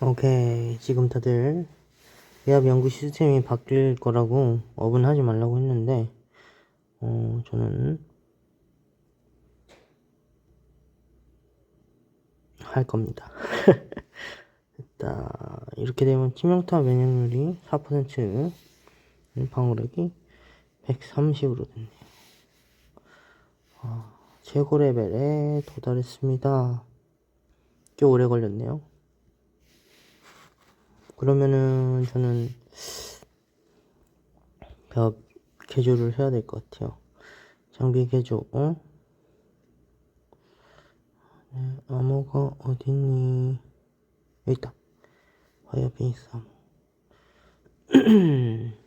오케이. 지금 다들 외압 연구 시스템이 바뀔 거라고 업은 하지 말라고 했는데, 어, 저는 할 겁니다. 일단, 이렇게 되면 치명타 면역률이 4%, 방어력이 130으로 됐네요. 아, 최고 레벨에 도달했습니다. 꽤 오래 걸렸네요. 그러면은 저는 벽 개조를 해야 될 것 같아요. 장비 개조, 어? 네, 암호가 어딨니? 여기 있다. 파이어베이스 암호.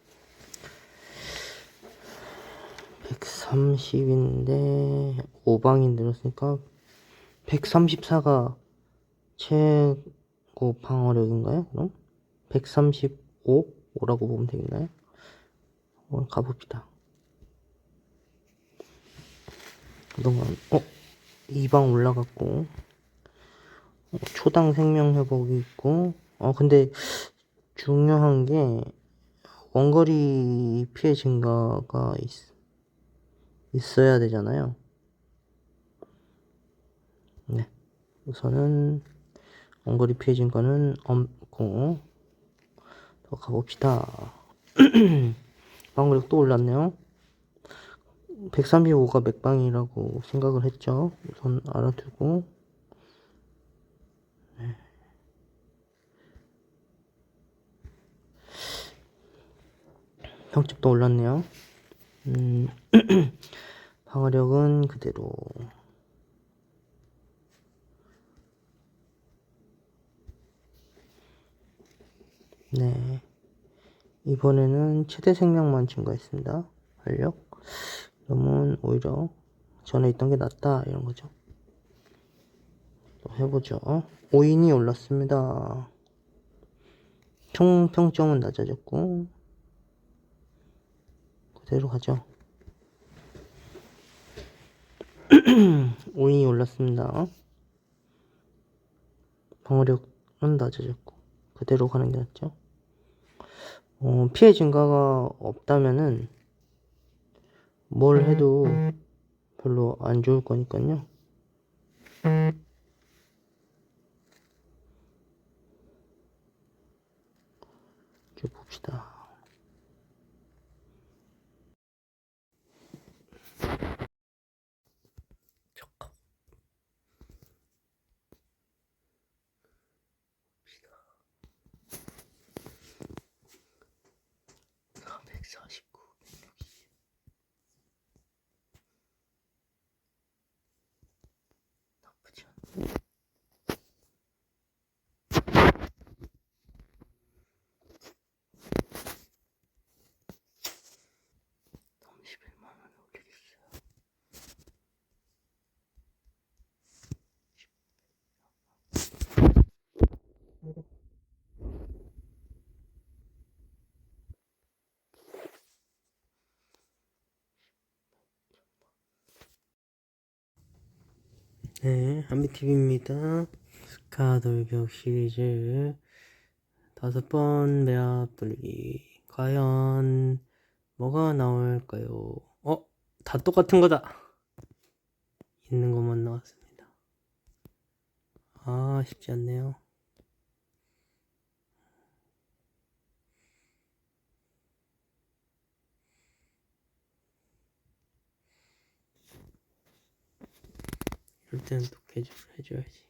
130인데 5방이 늘었으니까 134가 최고 방어력인가요? 그럼 135? 5라고 보면 되겠나요? 한번 가봅시다. 그동안 어? 2방 올라갔고 어, 초당 생명 회복이 있고 어 근데 중요한 게 원거리 피해 증가가 있, 있어야 되잖아요. 네. 우선은 원거리 피해 증가는 없고 더 가봅시다. 방어력 또 올랐네요. 135가 맥방이라고 생각을 했죠. 우선 알아두고 네. 평집도 올랐네요. 음, 방어력은 그대로 네. 이번에는 최대 생명만 증가했습니다. 활력. 그러면 오히려 전에 있던 게 낫다 이런 거죠. 또 해보죠. 5인이 올랐습니다. 총 평점은 낮아졌고 그대로 가죠. 5인이 올랐습니다. 방어력은 낮아졌고 그대로 가는 게 낫죠. 어, 피해 증가가 없다면은 뭘 해도 별로 안 좋을 거니까요. 쭉 봅시다. 40 네, 한비TV입니다. 스카 돌격 시리즈 다섯 번 매합 돌리기. 과연 뭐가 나올까요? 어? 다 똑같은 거다! 있는 것만 나왔습니다. 아, 쉽지 않네요. 또 개조를 해줘야지.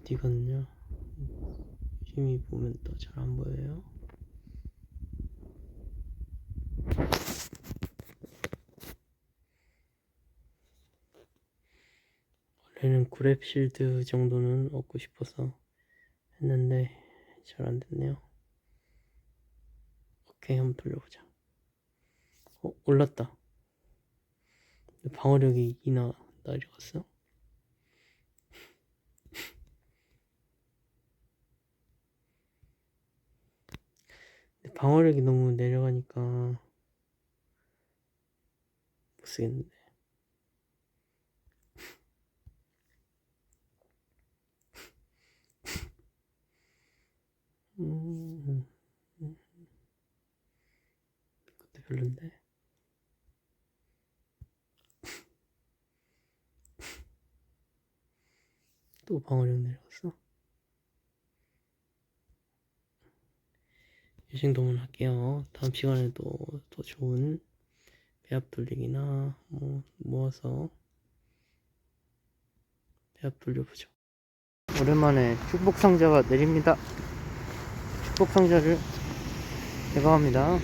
어디 갔냐? 힘이 보면 또 잘 안 보여요. 원래는 그랩실드 정도는 얻고 싶어서 했는데 잘 안됐네요. 오케이 한번 돌려보자. 어, 올랐다. 방어력이 이나 날려갔어? 방어력이 너무 내려가니까 못쓰겠는데. 음, 음. 그것도 별론데. 또 방어력 내려갔어. 이 정도만 할게요. 다음 시간에도 더 좋은 배합 돌리기나 뭐 모아서 배합 돌려보죠. 오랜만에 축복 상자가 내립니다. 축복 상자를 제거합니다.